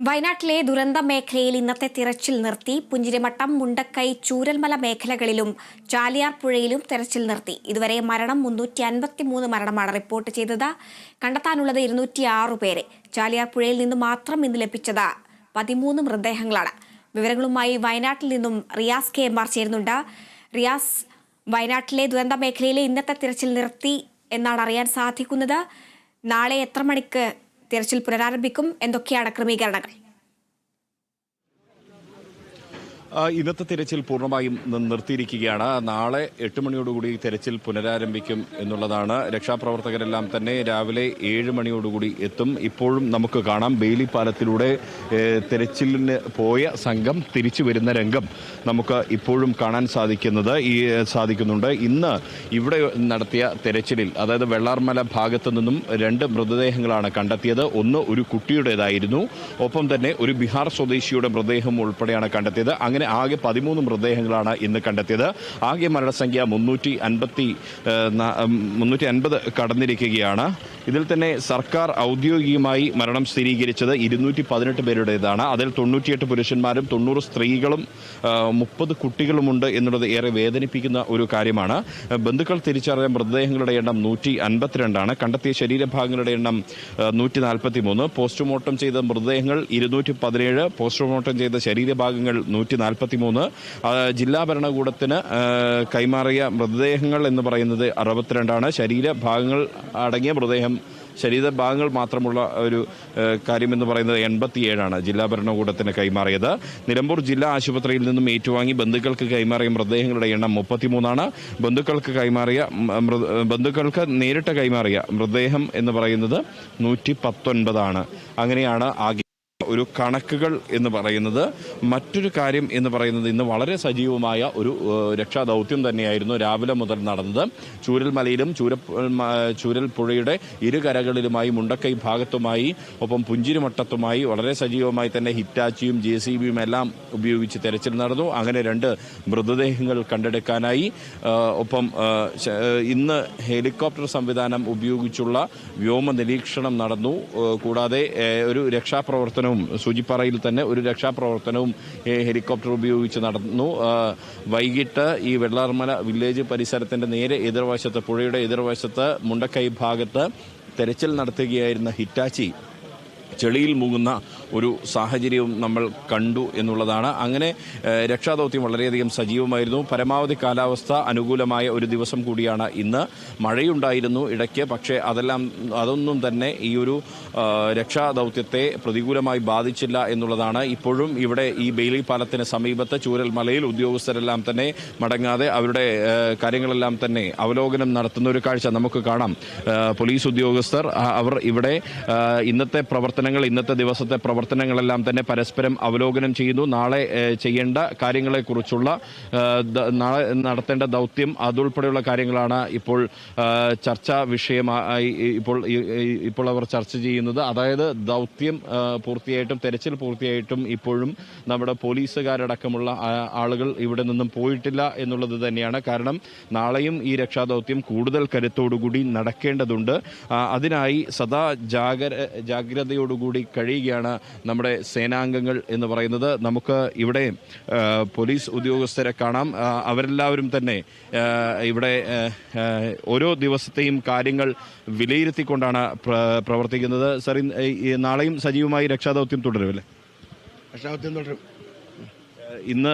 വയനാട്ടിലെ ദുരന്ത മേഖലയിൽ ഇന്നത്തെ തിരച്ചിൽ നിർത്തി. പുഞ്ചിരിമട്ടം മുണ്ടക്കൈ ചൂരൽമല മേഖലകളിലും ചാലിയാർ പുഴയിലും തിരച്ചിൽ നിർത്തി. ഇതുവരെ മരണം മുന്നൂറ്റി അൻപത്തിമൂന്ന് മരണമാണ് റിപ്പോർട്ട് ചെയ്തത്. കണ്ടെത്താനുള്ളത് ഇരുന്നൂറ്റി ആറ് പേരെ. ചാലിയാർ പുഴയിൽ നിന്ന് മാത്രം ഇന്ന് ലഭിച്ചത് പതിമൂന്ന് മൃതദേഹങ്ങളാണ്. വിവരങ്ങളുമായി വയനാട്ടിൽ നിന്നും റിയാസ് കെ എം ആർ ചേരുന്നുണ്ട്. റിയാസ് വയനാട്ടിലെ ദുരന്ത മേഖലയിലെ ഇന്നത്തെ തിരച്ചിൽ നിർത്തി എന്നാണ് അറിയാൻ സാധിക്കുന്നത്. നാളെ എത്ര മണിക്ക് തിരച്ചിൽ പുനരാരംഭിക്കും എന്തൊക്കെയാണ് ക്രമീകരണങ്ങൾ ആ, ഇന്നത്തെ തിരച്ചിൽ പൂർണമായും നിർത്തിയിരിക്കുകയാണ്. നാളെ എട്ട് മണിയോടുകൂടി തിരച്ചിൽ പുനരാരംഭിക്കും എന്നുള്ളതാണ്. രക്ഷാപ്രവർത്തകരെല്ലാം തന്നെ രാവിലെ ഏഴ് മണിയോടുകൂടി എത്തും. ഇപ്പോഴും നമുക്ക് കാണാം ബെയിലി പാലത്തിലൂടെ തിരച്ചിലിന് പോയ സംഘം തിരിച്ചു വരുന്ന രംഗം നമുക്ക് ഇപ്പോഴും കാണാൻ സാധിക്കുന്നത് ഈ സാധിക്കുന്നുണ്ട്. ഇന്ന് ഇവിടെ നടത്തിയ തെരച്ചിലിൽ അതായത് വെള്ളാർമല ഭാഗത്തു നിന്നും രണ്ട് മൃതദേഹങ്ങളാണ് കണ്ടെത്തിയത്. ഒന്ന് ഒരു കുട്ടിയുടേതായിരുന്നു. ഒപ്പം തന്നെ ഒരു ബീഹാർ സ്വദേശിയുടെ മൃതദേഹം ഉൾപ്പെടെയാണ് കണ്ടെത്തിയത്. അങ്ങനെ ആകെ പതിമൂന്ന് മൃതദേഹങ്ങളാണ് ഇന്ന് കണ്ടെത്തിയത്. ആകെ മരണസംഖ്യ മുന്നൂറ്റി അൻപത്തി മുന്നൂറ്റി അൻപത് കടന്നിരിക്കുകയാണ്. ഇതിൽ തന്നെ സർക്കാർ ഔദ്യോഗികമായി മരണം സ്ഥിരീകരിച്ചത് ഇരുന്നൂറ്റി പതിനെട്ട് പേരുടേതാണ്. അതിൽ തൊണ്ണൂറ്റിയെട്ട് പുരുഷന്മാരും തൊണ്ണൂറ് സ്ത്രീകളും മുപ്പത് കുട്ടികളുമുണ്ട് എന്നുള്ളത് ഏറെ വേദനിപ്പിക്കുന്ന ഒരു കാര്യമാണ്. ബന്ധുക്കൾ തിരിച്ചറിഞ്ഞ മൃതദേഹങ്ങളുടെ എണ്ണം നൂറ്റി അൻപത്തിരണ്ടാണ് കണ്ടെത്തിയ ശരീരഭാഗങ്ങളുടെ എണ്ണം നൂറ്റി നാൽപ്പത്തി മൂന്ന് പോസ്റ്റ്മോർട്ടം ചെയ്ത മൃതദേഹങ്ങൾ ഇരുന്നൂറ്റി പതിനേഴ് പോസ്റ്റ്മോർട്ടം ചെയ്ത ശരീരഭാഗങ്ങൾ നൂറ്റി നാൽപ്പത്തി മൂന്ന് ജില്ലാ ഭരണകൂടത്തിന് കൈമാറിയ മൃതദേഹങ്ങൾ എന്ന് പറയുന്നത് അറുപത്തിരണ്ടാണ്. ശരീരഭാഗങ്ങൾ അടങ്ങിയ മൃതദേഹം ശരീരഭാഗങ്ങൾ മാത്രമുള്ള ഒരു കാര്യമെന്ന് പറയുന്നത് എൺപത്തിയേഴാണ്. ജില്ലാ ഭരണകൂടത്തിന് കൈമാറിയത്. നിലമ്പൂർ ജില്ലാ ആശുപത്രിയിൽ നിന്നും ഏറ്റുവാങ്ങി ബന്ധുക്കൾക്ക് കൈമാറിയ മൃതദേഹങ്ങളുടെ എണ്ണം മുപ്പത്തിമൂന്നാണ്. ബന്ധുക്കൾക്ക് കൈമാറിയ ബന്ധുക്കൾക്ക് നേരിട്ട് കൈമാറിയ മൃതദേഹം എന്ന് പറയുന്നത് നൂറ്റി പത്തൊൻപതാണ് അങ്ങനെയാണ് ആകെ ഒരു കണക്കുകൾ എന്ന് പറയുന്നത് മറ്റൊരു കാര്യം എന്ന് പറയുന്നത് ഇന്ന് വളരെ സജീവമായ ഒരു രക്ഷാദൗത്യം തന്നെയായിരുന്നു രാവിലെ മുതൽ നടന്നത്. ചൂരൽമലയിലും ചൂര ചൂരൽ പുഴയുടെ ഇരു കരകളിലുമായി മുണ്ടക്കൈ ഭാഗത്തുമായി ഒപ്പം പുഞ്ചിരിമട്ടത്തുമായി വളരെ സജീവമായി തന്നെ ഹിറ്റാച്ചിയും ജെ സി ബിയും എല്ലാം ഉപയോഗിച്ച് തെരച്ചിൽ നടന്നു. അങ്ങനെ രണ്ട് മൃതദേഹങ്ങൾ കണ്ടെടുക്കാനായി ഒപ്പം ഇന്ന് ഹെലികോപ്റ്റർ സംവിധാനം ഉപയോഗിച്ചുള്ള വ്യോമ നിരീക്ഷണം നടന്നു കൂടാതെ ഒരു രക്ഷാപ്രവർത്തനവും സൂചിപ്പാറയിൽ തന്നെ ഒരു രക്ഷാപ്രവർത്തനവും ഹെലികോപ്റ്റർ ഉപയോഗിച്ച് നടന്നു. വൈകിട്ട് ഈ വെള്ളാർമല വില്ലേജ് പരിസരത്തിന്റെ നേരെ എതിർവശത്ത് പുഴയുടെ എതിർവശത്ത് മുണ്ടക്കൈ ഭാഗത്ത് തെരച്ചിൽ നടത്തുകയായിരുന്ന ഹിറ്റാച്ചി ചെളിയിൽ മുങ്ങുന്ന ഒരു സാഹചര്യവും നമ്മൾ കണ്ടു എന്നുള്ളതാണ്. അങ്ങനെ രക്ഷാദൌത്യം വളരെയധികം സജീവമായിരുന്നു. പരമാവധി കാലാവസ്ഥ അനുകൂലമായ ഒരു ദിവസം കൂടിയാണ് ഇന്ന്. മഴയുണ്ടായിരുന്നു ഇടയ്ക്ക് പക്ഷേ അതെല്ലാം അതൊന്നും തന്നെ ഈ ഒരു രക്ഷാദൌത്യത്തെ പ്രതികൂലമായി ബാധിച്ചില്ല എന്നുള്ളതാണ്. ഇപ്പോഴും ഇവിടെ ഈ ബെയിലി പാലത്തിന് സമീപത്ത് ചൂരൽമലയിൽ ഉദ്യോഗസ്ഥരെല്ലാം തന്നെ മടങ്ങാതെ അവരുടെ കാര്യങ്ങളെല്ലാം തന്നെ അവലോകനം നടത്തുന്ന ഒരു കാഴ്ച നമുക്ക് കാണാം. പോലീസ് ഉദ്യോഗസ്ഥർ അവർ ഇവിടെ ഇന്നത്തെ പ്രവർത്തനങ്ങൾ ഇന്നത്തെ ദിവസത്തെ പ്രവർത്തനങ്ങളെല്ലാം തന്നെ പരസ്പരം അവലോകനം ചെയ്യുന്നു. നാളെ ചെയ്യേണ്ട കാര്യങ്ങളെക്കുറിച്ചുള്ള നാളെ നടത്തേണ്ട ദൗത്യം അതുൾപ്പെടെയുള്ള കാര്യങ്ങളാണ് ഇപ്പോൾ ചർച്ചാ വിഷയമായി ഇപ്പോൾ ഇപ്പോൾ അവർ ചർച്ച ചെയ്യുന്നത്. അതായത് ദൗത്യം പൂർത്തിയായിട്ടും തെരച്ചിൽ പൂർത്തിയായിട്ടും ഇപ്പോഴും നമ്മുടെ പോലീസുകാരടക്കമുള്ള ആളുകൾ ഇവിടെ നിന്നും പോയിട്ടില്ല എന്നുള്ളത് തന്നെയാണ്. കാരണം നാളെയും ഈ രക്ഷാദൗത്യം കൂടുതൽ കരുത്തോടുകൂടി നടക്കേണ്ടതുണ്ട്. അതിനായി സദാ ജാഗര ജാഗ്രതയോടുകൂടി കഴിയുകയാണ് നമ്മുടെ സേനാംഗങ്ങൾ എന്ന് പറയുന്നത് നമുക്ക് ഇവിടെ പോലീസ് ഉദ്യോഗസ്ഥരെ കാണാം. അവരെല്ലാവരും തന്നെ ഇവിടെ ഓരോ ദിവസത്തെയും കാര്യങ്ങൾ വിലയിരുത്തിക്കൊണ്ടാണ് പ്ര- പ്രവർത്തിക്കുന്നത്. സർ നാളെയും സജീവമായി രക്ഷാദൗത്യം തുടരുമല്ലേ? രക്ഷാദൗത്യം തുടരും. ഇന്ന്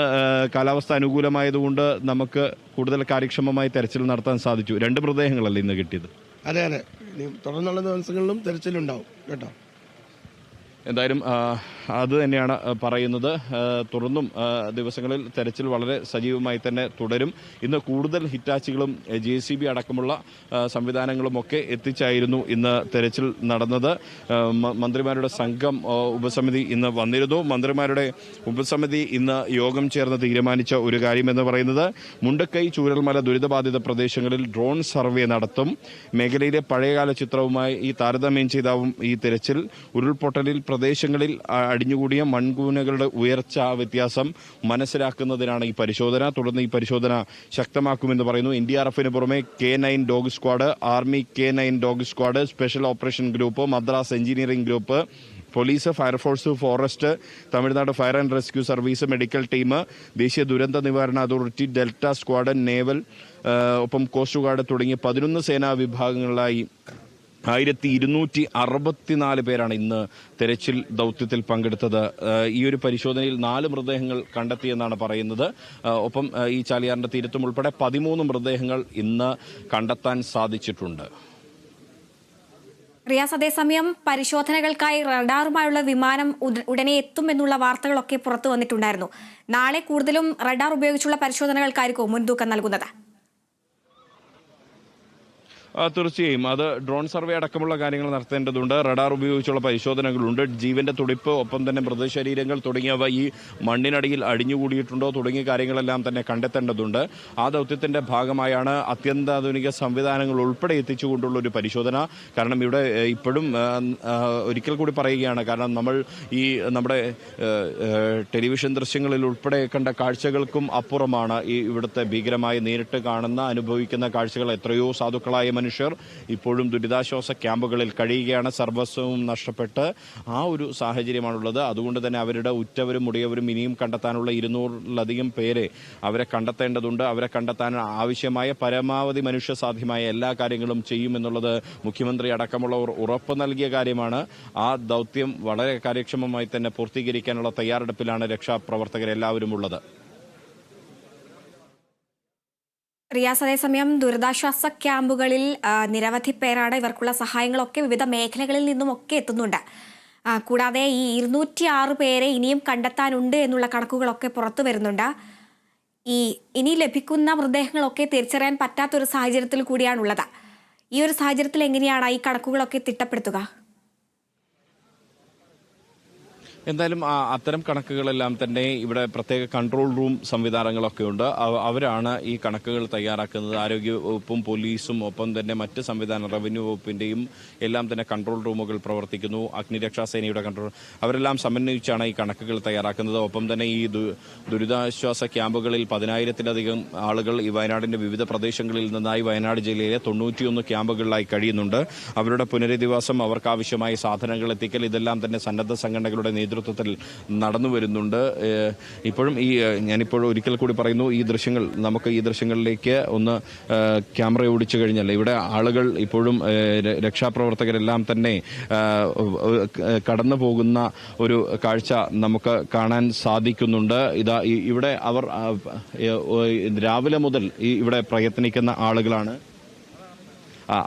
കാലാവസ്ഥ അനുകൂലമായതുകൊണ്ട് നമുക്ക് കൂടുതൽ കാര്യക്ഷമമായി തെരച്ചിൽ നടത്താൻ സാധിച്ചു. രണ്ട് മൃതദേഹങ്ങളല്ലേ ഇന്ന് കിട്ടിയത്? അതെ അതെ. തുടർന്നുള്ള ദിവസങ്ങളിലും തെരച്ചിലുണ്ടാവും. കേട്ടോ? എന്തായാലും അത് തന്നെയാണ് പറയുന്നത്. തുടർന്നും ദിവസങ്ങളിൽ തെരച്ചിൽ വളരെ സജീവമായി തന്നെ തുടരും. ഇന്ന് കൂടുതൽ ഹിറ്റാച്ചികളും ജെ സി ബി അടക്കമുള്ള സംവിധാനങ്ങളുമൊക്കെ എത്തിച്ചായിരുന്നു ഇന്ന് തെരച്ചിൽ നടന്നത്. മന്ത്രിമാരുടെ സംഘം ഉപസമിതി ഇന്ന് വന്നിരുന്നു. മന്ത്രിമാരുടെ ഉപസമിതി ഇന്ന് യോഗം ചേർന്ന് തീരുമാനിച്ച ഒരു കാര്യമെന്ന് പറയുന്നത് മുണ്ടക്കൈ ചൂരൽമല ദുരിതബാധിത പ്രദേശങ്ങളിൽ ഡ്രോൺ സർവേ നടത്തും. മേഖലയിലെ പഴയകാല ചിത്രവുമായി ഈ താരതമ്യം ചെയ്താവും ഈ തെരച്ചിൽ. ഉരുൾപൊട്ടലിൽ പ്രദേശങ്ങളിൽ അടിഞ്ഞുകൂടിയ മൺകൂനകളുടെ ഉയർച്ച വ്യത്യാസം മനസ്സിലാക്കുന്നതിനാണ് ഈ പരിശോധന. തുടർന്ന് ഈ പരിശോധന ശക്തമാക്കുമെന്ന് പറയുന്നു. എൻ ഡി ആർ എഫിന് പുറമെ K nine dog squad army K nine dog squad special operation group Madras engineering group police fire force forest Tamil Nadu fire and rescue service medical team ദേശീയ ദുരന്ത നിവാരണ അതോറിറ്റി ഡെൽറ്റ സ്ക്വാഡ് നേവൽ ഒപ്പം coast guard തുടങ്ങിയ പതിനൊന്ന് സേനാ വിഭാഗങ്ങളിലായി ആയിരത്തി ഇരുന്നൂറ്റി അറുപത്തിനാല് പേരാണ് ഇന്ന് തെരച്ചിൽ ദൗത്യത്തിൽ പങ്കെടുത്തത്. ഈ ഒരു പരിശോധനയിൽ നാല് മൃതദേഹങ്ങൾ കണ്ടെത്തിയെന്നാണ് പറയുന്നത്. ഒപ്പം ഈ ചാലിയാറിന്റെ തീരത്തും ഉൾപ്പെടെ പതിമൂന്ന് മൃതദേഹങ്ങൾ ഇന്ന് കണ്ടെത്താൻ സാധിച്ചിട്ടുണ്ട്. റിയാസ് അതേസമയം പരിശോധനകൾക്കായി റഡാറുമായുള്ള വിമാനം ഉടനെ എത്തുമെന്നുള്ള വാർത്തകളൊക്കെ പുറത്തു വന്നിട്ടുണ്ടായിരുന്നു. നാളെ കൂടുതലും റഡാർ ഉപയോഗിച്ചുള്ള പരിശോധനകൾക്കായിരിക്കും മുൻതൂക്കം നൽകുന്നത്. തീർച്ചയായും. അത് ഡ്രോൺ സർവേ അടക്കമുള്ള കാര്യങ്ങൾ നടത്തേണ്ടതുണ്ട്. റഡാർ ഉപയോഗിച്ചുള്ള പരിശോധനകളുണ്ട്. ജീവന്റെ തുടിപ്പ് ഒപ്പം തന്നെ മൃതശരീരങ്ങൾ തുടങ്ങിയവ ഈ മണ്ണിനടിയിൽ അടിഞ്ഞുകൂടിയിട്ടുണ്ടോ തുടങ്ങിയ കാര്യങ്ങളെല്ലാം തന്നെ കണ്ടെത്തേണ്ടതുണ്ട്. ആ ദൗത്യത്തിന്റെ ഭാഗമായാണ് അത്യന്താധുനിക സംവിധാനങ്ങൾ ഉൾപ്പെടെ എത്തിച്ചുകൊണ്ടുള്ള ഒരു പരിശോധന. കാരണം ഇവിടെ ഇപ്പോഴും ഒരിക്കൽ കൂടി പറയുകയാണ്. കാരണം നമ്മൾ ഈ നമ്മുടെ ടെലിവിഷൻ ദൃശ്യങ്ങളിൽ ഉൾപ്പെടെ കണ്ട കാഴ്ചകൾക്കും അപ്പുറമാണ് ഈ ഇവിടുത്തെ ഭീകരമായി നേരിട്ട് കാണുന്ന അനുഭവിക്കുന്ന കാഴ്ചകൾ. എത്രയോ സാധുക്കളായ മനുഷ്യർ ഇപ്പോഴും ദുരിതാശ്വാസ ക്യാമ്പുകളിൽ കഴിയുകയാണ്. സർവസ്വവും നഷ്ടപ്പെട്ട് ആ ഒരു സാഹചര്യമാണുള്ളത്. അതുകൊണ്ട് തന്നെ അവരുടെ ഉറ്റവരും മുടിയവരും ഇനിയും കണ്ടെത്താനുള്ള ഇരുന്നൂറിലധികം പേരെ അവരെ കണ്ടെത്തേണ്ടതുണ്ട്. അവരെ കണ്ടെത്താൻ ആവശ്യമായ പരമാവധി മനുഷ്യ സാധ്യമായ എല്ലാ കാര്യങ്ങളും ചെയ്യുമെന്നുള്ളത് മുഖ്യമന്ത്രി അടക്കമുള്ളവർ ഉറപ്പ് നൽകിയ കാര്യമാണ്. ആ ദൗത്യം വളരെ കാര്യക്ഷമമായി തന്നെ പൂർത്തീകരിക്കാനുള്ള തയ്യാറെടുപ്പിലാണ് രക്ഷാപ്രവർത്തകരെല്ലാവരും ഉള്ളത് റിയാസ് അതേസമയം ദുരിതാശ്വാസ ക്യാമ്പുകളിൽ നിരവധി പേരാണ് ഇവർക്കുള്ള സഹായങ്ങളൊക്കെ വിവിധ മേഖലകളിൽ നിന്നും ഒക്കെ എത്തുന്നുണ്ട്. കൂടാതെ ഈ ഇരുന്നൂറ്റി ആറ് പേരെ ഇനിയും കണ്ടെത്താനുണ്ട് എന്നുള്ള കണക്കുകളൊക്കെ പുറത്തു വരുന്നുണ്ട്. ഈ ഇനി ലഭിക്കുന്ന മൃതദേഹങ്ങളൊക്കെ തിരിച്ചറിയാൻ പറ്റാത്തൊരു സാഹചര്യത്തിൽ കൂടിയാണുള്ളത്. ഈ ഒരു സാഹചര്യത്തിൽ എങ്ങനെയാണ് ഈ കണക്കുകളൊക്കെ തിട്ടപ്പെടുത്തുക? എന്തായാലും അത്തരം കണക്കുകളെല്ലാം തന്നെ ഇവിടെ പ്രത്യേക കൺട്രോൾ റൂം സംവിധാനങ്ങളൊക്കെ ഉണ്ട്. അവരാണ് ഈ കണക്കുകൾ തയ്യാറാക്കുന്നത്. ആരോഗ്യ വകുപ്പും പോലീസും ഒപ്പം തന്നെ മറ്റ് സംവിധാന റവന്യൂ വകുപ്പിന്റെയും എല്ലാം തന്നെ കൺട്രോൾ റൂമുകൾ പ്രവർത്തിക്കുന്നു. അഗ്നിരക്ഷാ സേനയുടെ കൺട്രോൾ അവരെല്ലാം സമന്വയിച്ചാണ് ഈ കണക്കുകൾ തയ്യാറാക്കുന്നത്. ഒപ്പം തന്നെ ഈ ദുരിതാശ്വാസ ക്യാമ്പുകളിൽ പതിനായിരത്തിലധികം ആളുകൾ ഈ വയനാടിന്റെ വിവിധ പ്രദേശങ്ങളിൽ നിന്നായി വയനാട് ജില്ലയിലെ തൊണ്ണൂറ്റിയൊന്ന് ക്യാമ്പുകളിലായി കഴിയുന്നുണ്ട്. അവരുടെ പുനരധിവാസം അവർക്കാവശ്യമായ സാധനങ്ങൾ എത്തിക്കൽ ഇതെല്ലാം തന്നെ സന്നദ്ധ സംഘടനകളുടെ നേതൃത്വത്തിൽ നടന്നു വരുന്നുണ്ട്. ഇപ്പോഴും ഈ ഞാനിപ്പോഴും ഒരിക്കൽ കൂടി പറയുന്നു ഈ ദൃശ്യങ്ങൾ നമുക്ക് ഈ ദൃശ്യങ്ങളിലേക്ക് ഒന്ന് ക്യാമറ ഓടിച്ചു കഴിഞ്ഞാൽ ഇവിടെ ആളുകൾ ഇപ്പോഴും രക്ഷാപ്രവർത്തകരെല്ലാം തന്നെ കടന്നു പോകുന്ന ഒരു കാഴ്ച നമുക്ക് കാണാൻ സാധിക്കുന്നുണ്ട്. ഇതാ ഇവിടെ അവർ രാവിലെ മുതൽ ഇവിടെ പ്രയത്നിക്കുന്ന ആളുകളാണ്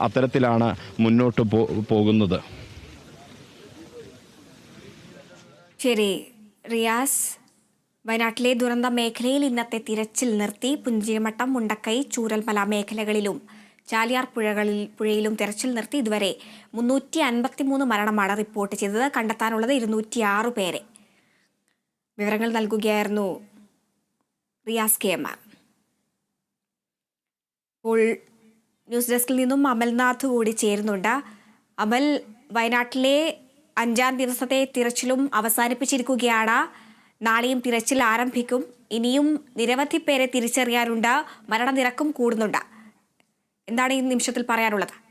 അത്തരത്തിലാണ് മുന്നോട്ട് പോകുന്നത്. ശരി റിയാസ് വയനാട്ടിലെ ദുരന്ത മേഖലയിൽ ഇന്നത്തെ തിരച്ചിൽ നിർത്തി പുഞ്ചിരിമട്ടം മുണ്ടക്കൈ ചൂരൽമല മേഖലകളിലും ചാലിയാർ പുഴകളിൽ പുഴയിലും തിരച്ചിൽ നിർത്തി ഇതുവരെ മുന്നൂറ്റി അൻപത്തിമൂന്ന് മരണമാണ് റിപ്പോർട്ട് ചെയ്തത്. കണ്ടെത്താനുള്ളത് ഇരുന്നൂറ്റി ആറ് പേരെ. വിവരങ്ങൾ നൽകുകയായിരുന്നു Riyas K M R. News ഡെസ്കിൽ നിന്നും അമൽനാഥ് കൂടി ചേരുന്നുണ്ട്. അമൽ വയനാട്ടിലെ അഞ്ചാം ദിവസത്തെ തിരച്ചിലും അവസാനിപ്പിച്ചിരിക്കുകയാണ്. നാളെയും തിരച്ചിൽ ആരംഭിക്കും. ഇനിയും നിരവധി പേരെ തിരിച്ചറിയാനുണ്ട്. മരണനിരക്കും കൂടുന്നുണ്ട്. എന്താണ് ഈ നിമിഷത്തിൽ പറയാനുള്ളത്?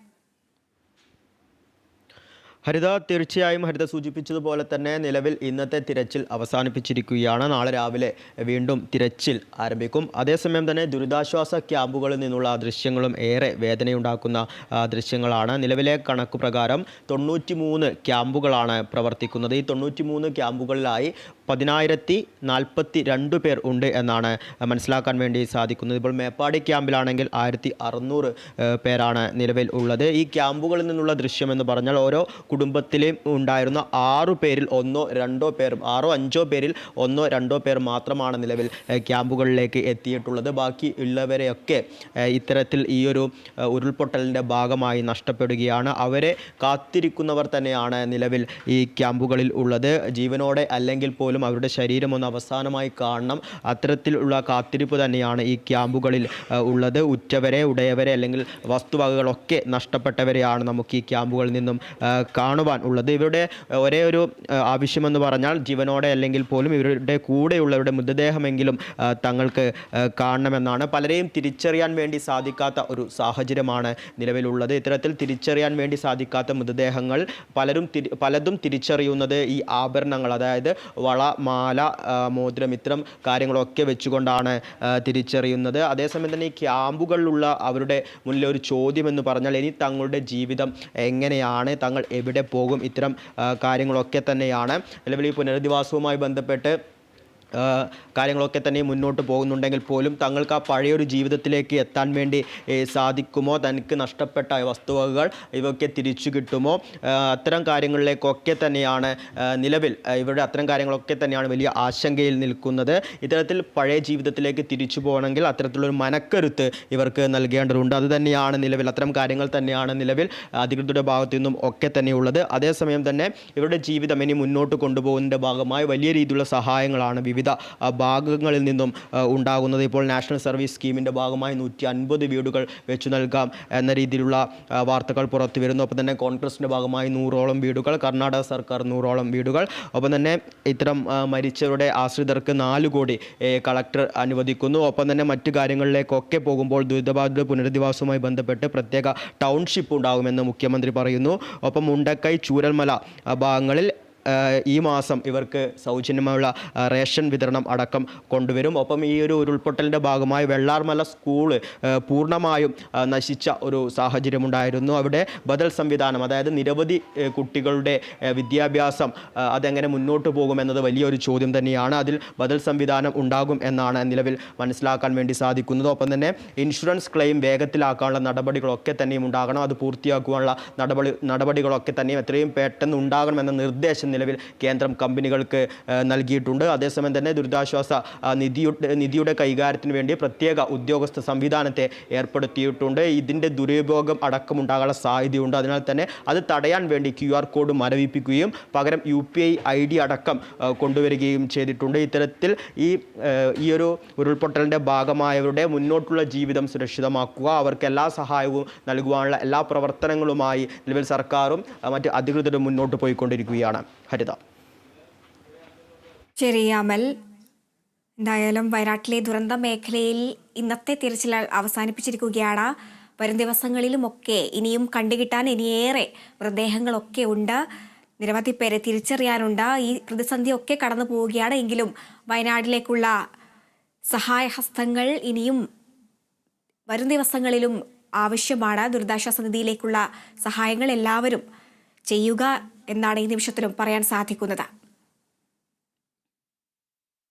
ഹരിത തീർച്ചയായും ഹരിത സൂചിപ്പിച്ചതുപോലെ തന്നെ നിലവിൽ ഇന്നത്തെ തിരച്ചിൽ അവസാനിപ്പിച്ചിരിക്കുകയാണ്. നാളെ രാവിലെ വീണ്ടും തിരച്ചിൽ ആരംഭിക്കും. അതേസമയം തന്നെ ദുരിതാശ്വാസ ക്യാമ്പുകളിൽ നിന്നുള്ള ദൃശ്യങ്ങളും ഏറെ വേദനയുണ്ടാക്കുന്ന ദൃശ്യങ്ങളാണ്. നിലവിലെ കണക്ക് പ്രകാരം തൊണ്ണൂറ്റിമൂന്ന് ക്യാമ്പുകളാണ് പ്രവർത്തിക്കുന്നത്. ഈ തൊണ്ണൂറ്റി മൂന്ന് ക്യാമ്പുകളിലായി പതിനായിരത്തി നാൽപ്പത്തി രണ്ട് പേർ ഉണ്ട് എന്നാണ് മനസ്സിലാക്കാൻ വേണ്ടി സാധിക്കുന്നത്. ഇപ്പോൾ മേപ്പാടി ക്യാമ്പിലാണെങ്കിൽ ആയിരത്തി അറുന്നൂറ് പേരാണ് നിലവിൽ ഉള്ളത്. ഈ ക്യാമ്പുകളിൽ നിന്നുള്ള ദൃശ്യം എന്ന് പറഞ്ഞാൽ ഓരോ കുടുംബത്തിലെയും ഉണ്ടായിരുന്ന ആറു പേരിൽ ഒന്നോ രണ്ടോ പേരും ആറോ അഞ്ചോ പേരിൽ ഒന്നോ രണ്ടോ പേർ മാത്രമാണ് നിലവിൽ ക്യാമ്പുകളിലേക്ക് എത്തിയിട്ടുള്ളത്. ബാക്കി ഉള്ളവരെയൊക്കെ ഇത്തരത്തിൽ ഈ ഒരു ഉരുൾപൊട്ടലിന്റെ ഭാഗമായി നഷ്ടപ്പെടുകയാണ്. അവരെ കാത്തിരിക്കുന്നവർ തന്നെയാണ് നിലവിൽ ഈ ക്യാമ്പുകളിൽ ഉള്ളത്. ജീവനോടെ അല്ലെങ്കിൽ പോലും പോലും അവരുടെ ശരീരം ഒന്ന് അവസാനമായി കാണണം. അത്തരത്തിലുള്ള കാത്തിരിപ്പ് തന്നെയാണ് ഈ ക്യാമ്പുകളിൽ ഉള്ളത്. ഉറ്റവരെ ഉടയവരെ അല്ലെങ്കിൽ വസ്തുവകകളൊക്കെ നഷ്ടപ്പെട്ടവരെയാണ് നമുക്ക് ഈ ക്യാമ്പുകളിൽ നിന്നും കാണുവാൻ ഉള്ളത്. ഇവരുടെ ഒരേ ഒരു ആവശ്യമെന്ന് പറഞ്ഞാൽ ജീവനോടെ അല്ലെങ്കിൽ പോലും ഇവരുടെ കൂടെയുള്ളവരുടെ മൃതദേഹമെങ്കിലും തങ്ങൾക്ക് കാണണമെന്നാണ്. പലരെയും തിരിച്ചറിയാൻ വേണ്ടി സാധിക്കാത്ത ഒരു സാഹചര്യമാണ് നിലവിലുള്ളത്. ഇത്തരത്തിൽ തിരിച്ചറിയാൻ വേണ്ടി സാധിക്കാത്ത മൃതദേഹങ്ങൾ പലരും പലതും തിരിച്ചറിയുന്നത് ഈ ആഭരണങ്ങൾ അതായത് വള മാല മോതിരമിത്രം മോതിരം കാര്യങ്ങളൊക്കെ വെച്ചുകൊണ്ടാണ് തിരിച്ചറിയുന്നത്. അതേസമയം തന്നെ ഈ ക്യാമ്പുകളിലുള്ള അവരുടെ മുന്നിൽ ഒരു ചോദ്യം എന്ന് പറഞ്ഞാൽ ഇനി തങ്ങളുടെ ജീവിതം എങ്ങനെയാണ്? തങ്ങൾ എവിടെ പോകും? ഇത്തരം കാര്യങ്ങളൊക്കെ തന്നെയാണ്. നിലവിൽ ഈ പുനരധിവാസവുമായി ബന്ധപ്പെട്ട് കാര്യങ്ങളൊക്കെ തന്നെ മുന്നോട്ട് പോകുന്നുണ്ടെങ്കിൽ പോലും തങ്ങൾക്ക് ആ പഴയൊരു ജീവിതത്തിലേക്ക് എത്താൻ വേണ്ടി സാധിക്കുമോ? തനിക്ക് നഷ്ടപ്പെട്ട വസ്തുവകകൾ ഇവയൊക്കെ തിരിച്ചു കിട്ടുമോ? അത്തരം കാര്യങ്ങളിലേക്കൊക്കെ തന്നെയാണ് നിലവിൽ ഇവരുടെ അത്തരം കാര്യങ്ങളൊക്കെ തന്നെയാണ് വലിയ ആശങ്കയിൽ നിൽക്കുന്നത്. ഇത്തരത്തിൽ പഴയ ജീവിതത്തിലേക്ക് തിരിച്ചു പോകണമെങ്കിൽ അത്തരത്തിലൊരു മനക്കരുത്ത് ഇവർക്ക് നൽകേണ്ടതുണ്ട്. അത് തന്നെയാണ് നിലവിൽ അത്തരം കാര്യങ്ങൾ തന്നെയാണ് നിലവിൽ അധികൃതരുടെ ഭാഗത്തു നിന്നും ഒക്കെ തന്നെയുള്ളത് അതേസമയം തന്നെ ഇവരുടെ ജീവിതം ഇനി മുന്നോട്ട് കൊണ്ടുപോകുന്നതിന്റെ ഭാഗമായി വലിയ രീതിയിലുള്ള സഹായങ്ങളാണ് വിവിധ ആ, ഭാഗങ്ങളിൽ നിന്നും ഉണ്ടാകുന്നത്. ഇപ്പോൾ നാഷണൽ സർവീസ് സ്കീമിന്റെ ഭാഗമായി നൂറ്റി അൻപത് വീടുകൾ വെച്ചു നൽകാം എന്ന രീതിയിലുള്ള വാർത്തകൾ പുറത്തു വരുന്നു. ഒപ്പം തന്നെ കോൺഗ്രസിന്റെ ഭാഗമായി നൂറോളം വീടുകൾ കർണാടക സർക്കാർ നൂറോളം വീടുകൾ. ഒപ്പം തന്നെ ഇത്തരം മരിച്ചവരുടെ ആശ്രിതർക്ക് നാല് കോടി കളക്ടർ അനുവദിക്കുന്നു. ഒപ്പം തന്നെ മറ്റു കാര്യങ്ങളിലേക്കൊക്കെ പോകുമ്പോൾ ദുരിതബാധിത പുനരധിവാസവുമായി ബന്ധപ്പെട്ട് പ്രത്യേക ടൗൺഷിപ്പ് ഉണ്ടാകുമെന്ന് മുഖ്യമന്ത്രി പറയുന്നു. ഒപ്പം മുണ്ടക്കൈ ചൂരൽമല ഭാഗങ്ങളിൽ ഈ മാസം ഇവർക്ക് സൗജന്യമായുള്ള റേഷൻ വിതരണം അടക്കം കൊണ്ടുവരും. ഒപ്പം ഈ ഒരു ഉരുൾപൊട്ടലിന്റെ ഭാഗമായി വെള്ളാർമല സ്കൂൾ പൂർണമായും നശിച്ച ഒരു സാഹചര്യമുണ്ടായിരുന്നു. അവിടെ ബദൽ സംവിധാനം അതായത് നിരവധി കുട്ടികളുടെ വിദ്യാഭ്യാസം അതെങ്ങനെ മുന്നോട്ട് പോകുമെന്നത് വലിയൊരു ചോദ്യം തന്നെയാണ്. അതിൽ ബദൽ സംവിധാനം ഉണ്ടാകും എന്നാണ് നിലവിൽ മനസ്സിലാക്കാൻ വേണ്ടി സാധിക്കുന്നത്. ഒപ്പം തന്നെ ഇൻഷുറൻസ് ക്ലെയിം വേഗത്തിലാക്കാനുള്ള നടപടികളൊക്കെ തന്നെയും ഉണ്ടാകണം. അത് പൂർത്തിയാക്കുവാനുള്ള നടപടി നടപടികളൊക്കെ തന്നെയും എത്രയും പെട്ടെന്ന് ഉണ്ടാകണമെന്ന നിർദ്ദേശം നിലവിൽ കേന്ദ്രം കമ്പനികൾക്ക് നൽകിയിട്ടുണ്ട്. അതേസമയം തന്നെ ദുരിതാശ്വാസ നിധിയുടെ നിധിയുടെ കൈകാര്യത്തിന് വേണ്ടി പ്രത്യേക ഉദ്യോഗസ്ഥ സംവിധാനത്തെ ഏർപ്പെടുത്തിയിട്ടുണ്ട്. ഇതിന്റെ ദുരുപയോഗം അടക്കമുണ്ടാകാനുള്ള സാധ്യതയുണ്ട്. അതിനാൽ തന്നെ അത് തടയാൻ വേണ്ടി ക്യു ആർ കോഡ് മരവിപ്പിക്കുകയും പകരം U P I I D അടക്കം കൊണ്ടുവരികയും ചെയ്തിട്ടുണ്ട്. ഇത്തരത്തിൽ ഈ ഈ ഒരു ഉരുൾപൊട്ടലിന്റെ ഭാഗമായവരുടെ മുന്നോട്ടുള്ള ജീവിതം സുരക്ഷിതമാക്കുക അവർക്ക് എല്ലാ സഹായവും നൽകുവാനുള്ള എല്ലാ പ്രവർത്തനങ്ങളുമായി നിലവിൽ സർക്കാരും മറ്റ് അധികൃതരും മുന്നോട്ട് പോയിക്കൊണ്ടിരിക്കുകയാണ്. ഹരിത. ശരി അമൽ എന്തായാലും വയനാട്ടിലെ ദുരന്ത മേഖലയിൽ ഇന്നത്തെ തിരച്ചിൽ അവസാനിപ്പിച്ചിരിക്കുകയാണ്. വരും ദിവസങ്ങളിലുമൊക്കെ ഇനിയും കണ്ടുകിട്ടാൻ ഇനിയേറെ മൃതദേഹങ്ങളൊക്കെ ഉണ്ട്. നിരവധി പേരെ തിരിച്ചറിയാനുണ്ട്. ഈ പ്രതിസന്ധിയൊക്കെ കടന്നു പോവുകയാണ്. എങ്കിലും വയനാട്ടിലേക്കുള്ള സഹായഹസ്തങ്ങൾ ഇനിയും വരും ദിവസങ്ങളിലും ആവശ്യമാണ്. ദുരിതാശ്വാസ നിധിയിലേക്കുള്ള സഹായങ്ങൾ എല്ലാവരും ചെയ്യുക എന്നാണ് ഈ നിമിഷത്തിലും പറയാൻ സാധിക്കുന്നത്.